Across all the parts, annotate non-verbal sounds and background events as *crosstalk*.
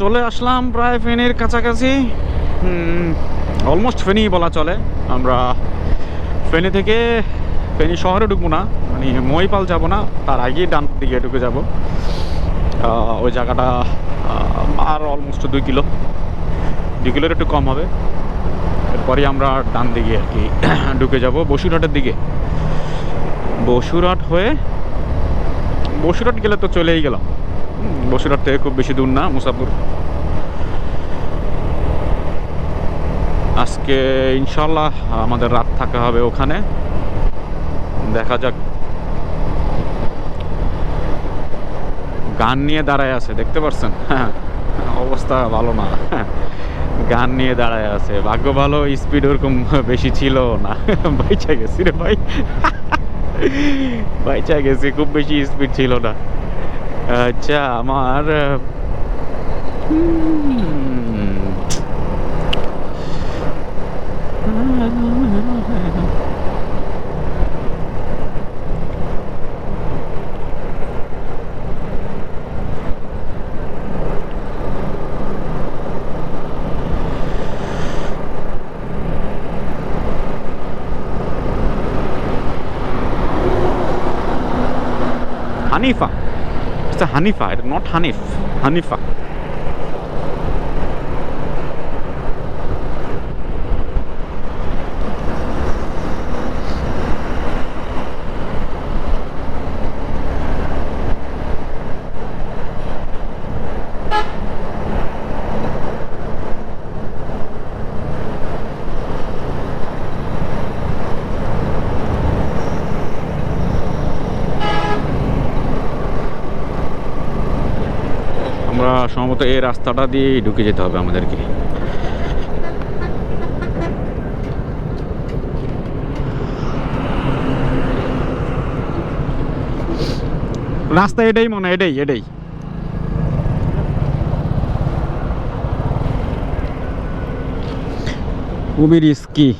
চলে আসলাম প্রায় ফেনীর কাছাকাছি। অলমোস্ট ফেনি বলা চলে। আমরা ফেনী থেকে ফেনী শহরে ঢুকবো না মানে মহিপাল যাব না, তার আগেই ডান দিকে ঢুকে যাব। ওই জায়গাটা আর অলমোস্ট দুই কিলো। দুই কিলোর একটু কম হবে। এরপরে আমরা ডান দিকে আর কি *clears throat* ঢুকে যাব বসুরহাটের দিকে। বসুরহাট হয়ে, বসুরহাট গেলে তো চলেই গেলাম। বসুরহাট থেকে খুব বেশি দূর না, মুসাফর। আজকে ইনশাল্লাহ আমাদের রাত থাকা হবে ওখানে। দেখা যাক। গান নিয়ে দাঁড়ায় আছে, দেখতে পাচ্ছেন *laughs* অবস্থা ভালো না। *laughs* গান নিয়ে দাঁড়ায় আছে। ভাগ্য ভালো স্পিড ওরকম বেশি ছিল না। *laughs* বাইচা গেছি রে ভাই। বাইচা গেছি, খুব বেশি স্পিড ছিল না। আচ্ছা আমার হুম, Hanifa It's a Hanifa, it's সম্ভবত এই রাস্তাটা দিয়েই ঢুকে যেতে হবে আমাদেরকে। রাস্তা এটাই মনে এটাই এটাই। খুবই রিস্কি এই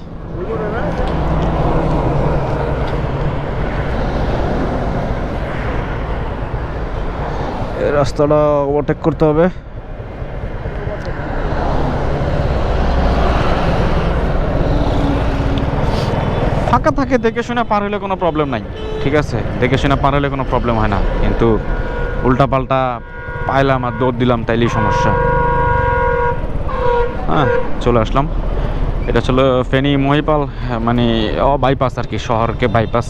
রাস্তাটা ওভারটেক করতে হবে। ফাঁকা থাকে, দেখে শুনে পার হলে কোনো প্রবলেম নাই, ঠিক আছে? দেখে শুনে পার হলে কোনো প্রবলেম হয় না, কিন্তু উল্টা পাল্টা পাইলাম আর দৌড় দিলাম, তাইলেই সমস্যা। হ্যাঁ চলে আসলাম। এটা ছিল ফেনী মহিপাল মানে বাইপাস আর কি, শহরকে বাইপাস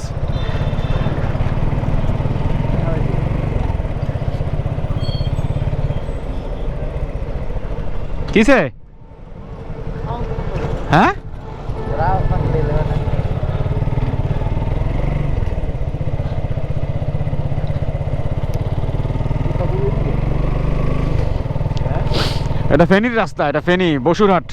কিসে? হ্যাঁ? এটা ফেনীর রাস্তা এটা ফেনী বসুরহাট।